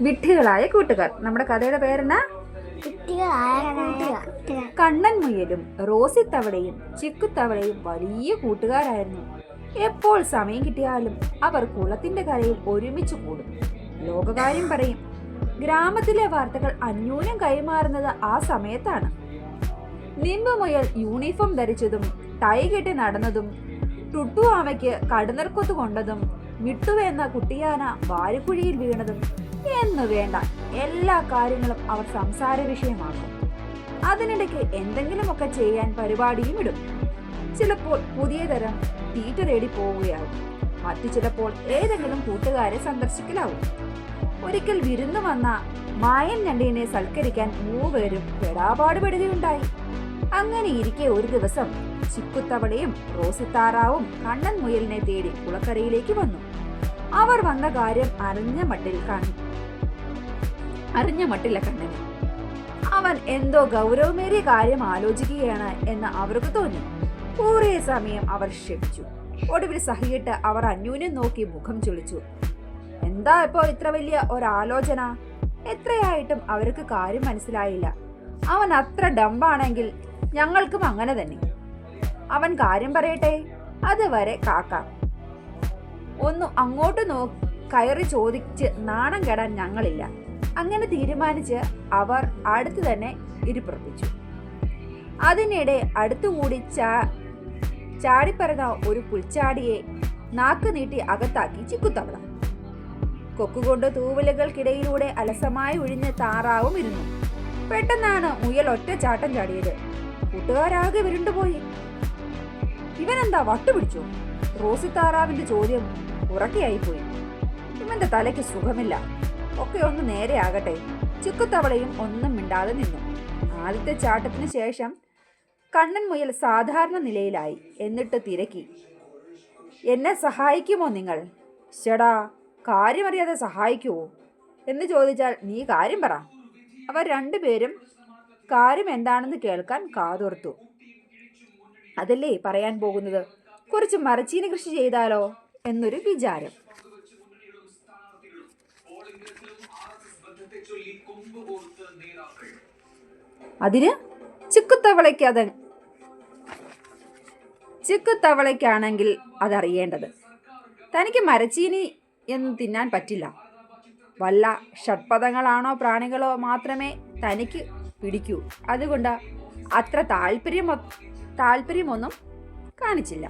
വിഡ്ഢികളായ കൂട്ടുകാർ. നമ്മുടെ കഥയുടെ പേരെന്നാ? കണ്ണൻ മുയലും റോസി തവളയും ചിക്കു തവളയും വലിയ കൂട്ടുകാരായിരുന്നു. എപ്പോൾ സമയം കിട്ടിയാലും അവർ കുളത്തിന്റെ കരയിൽ ഒരുമിച്ച് കൂടും. ലോകകാര്യം പറയും ഗ്രാമത്തിലെ വാർത്തകൾ അന്യൂനം കൈമാറുന്നത് ആ സമയത്താണ്. നിമ്പ് മുയൽ യൂണിഫോം ധരിച്ചതും ടൈ കെട്ടി നടന്നതും ടുട്ടു ആമയ്ക്ക് കടുനിർക്കൊത്തു കൊണ്ടതും മിട്ടു എന്ന കുട്ടിയാന വാരിക്കുഴിയിൽ വീണതും എന്ന് വേണ്ട എല്ലാ കാര്യങ്ങളും അവർ സംസാര വിഷയമാക്കും. അതിനിടയ്ക്ക് എന്തെങ്കിലുമൊക്കെ ചെയ്യാൻ പരിപാടിയും ഇടും. ചിലപ്പോൾ പുതിയ തരം തീറ്റ തേടി പോവുകയാവും. മറ്റു ചിലപ്പോൾ ഏതെങ്കിലും കൂട്ടുകാരെ സന്ദർശിക്കലാവും. ഒരിക്കൽ വിരുന്ന് വന്ന മായൻ ഞണ്ടിനെ സൽക്കരിക്കാൻ മൂവരും പെടാപാടുപെടുകയുണ്ടായി. അങ്ങനെ ഇരിക്കെ ഒരു ദിവസം ചിക്കുത്തവളയും റോസിത്താറാവും കണ്ണൻ മുയലിനെ തേടി കുളക്കരയിലേക്ക് വന്നു. അവർ വന്ന കാര്യം അറിഞ്ഞ മട്ടിൽ കണ്ണു അറിഞ്ഞ മട്ടില്ല കണ്ണന്. അവൻ എന്തോ ഗൗരവമേറിയ കാര്യം ആലോചിക്കുകയാണ് എന്ന് അവർക്ക് തോന്നി. കുറേ സമയം അവർ ക്ഷമിച്ചു ഒടുവിൽ സഹിയിട്ട് അവർ അന്യൂന്യം നോക്കി മുഖം ചൊളിച്ചു. എന്താ ഇപ്പോ ഇത്ര വലിയ ഒരാലോചന? എത്രയായിട്ടും അവർക്ക് കാര്യം മനസ്സിലായില്ല. അവൻ അത്ര ഡമ്പാണെങ്കിൽ ഞങ്ങൾക്കും അങ്ങനെ തന്നെ. അവൻ കാര്യം പറയട്ടെ? അതുവരെ കാക്ക. ഒന്ന് അങ്ങോട്ട് നോ കയറി ചോദിച്ച് നാണം കെടാൻ ഞങ്ങളില്ല. അങ്ങനെ തീരുമാനിച്ച് അവർ അടുത്ത് തന്നെ ഇരിപ്പുറപ്പിച്ചു. അതിനിടെ അടുത്തുകൂടി ചാ ചാടിപ്പറന്ന ഒരു പുൽച്ചാടിയെ നാക്ക് നീട്ടി അകത്താക്കി ചിക്കുത്തവള. കൊക്കുകൊണ്ട് തൂവലുകൾക്കിടയിലൂടെ അലസമായി ഒഴിഞ്ഞ് താറാവും ഇരുന്നു. പെട്ടെന്നാണ് മുയൽ ഒറ്റ ചാട്ടം ചാടിയത്. കൂട്ടുകാരാകെ വിരുണ്ടുപോയി. ഇവനെന്താ വട്ടുപിടിച്ചോ? റോസി താറാവിന്റെ ചോദ്യം ഉറക്കെയായിപ്പോയി. ഇവന്റെ തലയ്ക്ക് സുഖമില്ല. ഒക്കെ ഒന്ന് നേരെയാകട്ടെ ചുക്കുത്തവളയും ഒന്നും മിണ്ടാതെ നിന്നു. ആദ്യത്തെ ചാട്ടത്തിന് ശേഷം കണ്ണൻ മുയൽ സാധാരണ നിലയിലായി. എന്നിട്ട് തിരക്കി. എന്നെ സഹായിക്കുമോ നിങ്ങൾ? ചേടാ കാര്യമറിയാതെ സഹായിക്കുമോ എന്ന് ചോദിച്ചാൽ നീ കാര്യം പറ. അവർ രണ്ടുപേരും കാര്യം എന്താണെന്ന് കേൾക്കാൻ കാതോർത്തു. അതല്ലേ പറയാൻ പോകുന്നത്? കുറച്ച് മരച്ചീനി കൃഷി ചെയ്താലോ? എന്നൊരു വിചാരം. അതിന് ചിക്കുത്തവളയ്ക്ക് അത് ചിക്കുത്തവളയ്ക്കാണെങ്കിൽ അതറിയേണ്ടത്. തനിക്ക് മരച്ചീനി എന്ന് തിന്നാൻ പറ്റില്ല. വല്ല ഷഡ്പഥങ്ങളാണോ പ്രാണികളോ മാത്രമേ തനിക്ക് പിടിക്കൂ. അതുകൊണ്ട് അത്ര താല്പര്യമോ താല്പര്യമൊന്നും കാണിച്ചില്ല.